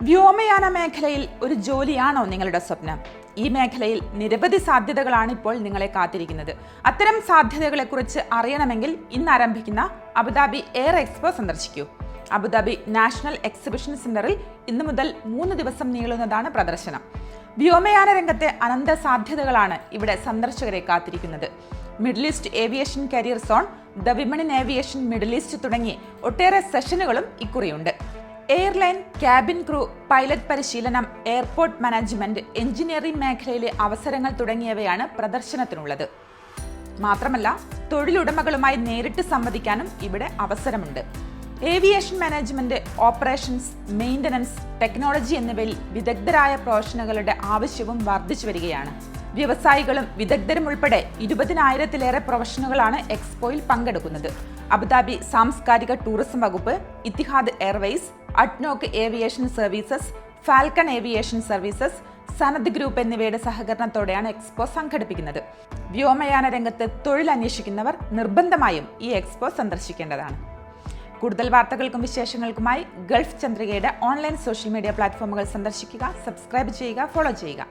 വ്യോമയാന മേഖലയിൽ ഒരു ജോലിയാണോ നിങ്ങളുടെ സ്വപ്നം? ഈ മേഖലയിൽ നിരവധി സാധ്യതകളാണ് ഇപ്പോൾ നിങ്ങളെ കാത്തിരിക്കുന്നത്. അത്തരം സാധ്യതകളെക്കുറിച്ച് അറിയണമെങ്കിൽ ഇന്ന് ആരംഭിക്കുന്ന അബുദാബി എയർ എക്സ്പോ സന്ദർശിക്കൂ. അബുദാബി നാഷണൽ എക്സിബിഷൻ സെന്ററിൽ ഇന്നു മുതൽ മൂന്ന് ദിവസം നീളുന്നതാണ് പ്രദർശനം. വ്യോമയാന രംഗത്തെ അനന്ത സാധ്യതകളാണ് ഇവിടെ സന്ദർശകരെ കാത്തിരിക്കുന്നത്. Middle east aviation career zone the women in aviation middle east തുടങ്ങി ഒട്ടേറെ സെഷനുകളും ഇക്കുറിയുണ്ട്. എയർലൈൻ ക്യാബിൻ ക്രൂ പൈലറ്റ് പരിശീലനം എയർപോർട്ട് മാനേജ്മെന്റ് എഞ്ചിനീയറിംഗ് മേഖലയിലെ അവസരങ്ങൾ തുടങ്ങിയവയാണ് പ്രദർശനത്തിനുള്ളത്. മാത്രമല്ല തൊഴിലുടമകളുമായി നേരിട്ട് സംവദിക്കാനും ഇവിടെ അവസരമുണ്ട്. Aviation management operations maintenance technology എന്നിവയിൽ വിദഗ്ധരായ പ്രൊഫഷണലുകളുടെ ആവശ്യവും വർദ്ധിച്ചു വരികയാണ്. വ്യവസായികളും വിദഗ്ധരും ഉൾപ്പെടെ ഇരുപതിനായിരത്തിലേറെ പ്രൊഫഷണലുകളാണ് എക്സ്പോയിൽ പങ്കെടുക്കുന്നത്. അബുദാബി സാംസ്കാരിക ടൂറിസം വകുപ്പ് Etihad Airways ADNOC aviation services Falcon aviation services Sanad group എന്നിവയുടെ സഹകരണത്തോടെയാണ് എക്സ്പോ സംഘടിപ്പിക്കുന്നത്. വ്യോമയാന രംഗത്ത് തൊഴിൽ അന്വേഷിക്കുന്നവർ നിർബന്ധമായും ഈ എക്സ്പോ സന്ദർശിക്കേണ്ടതാണ്. കൂടുതൽ വാർത്തകൾക്കും വിശേഷങ്ങൾക്കുമായി ഗൾഫ് ചന്ദ്രികയുടെ ഓൺലൈൻ സോഷ്യൽ മീഡിയ പ്ലാറ്റ്ഫോമുകൾ സന്ദർശിക്കുക സബ്സ്ക്രൈബ് ചെയ്യുക ഫോളോ ചെയ്യുക.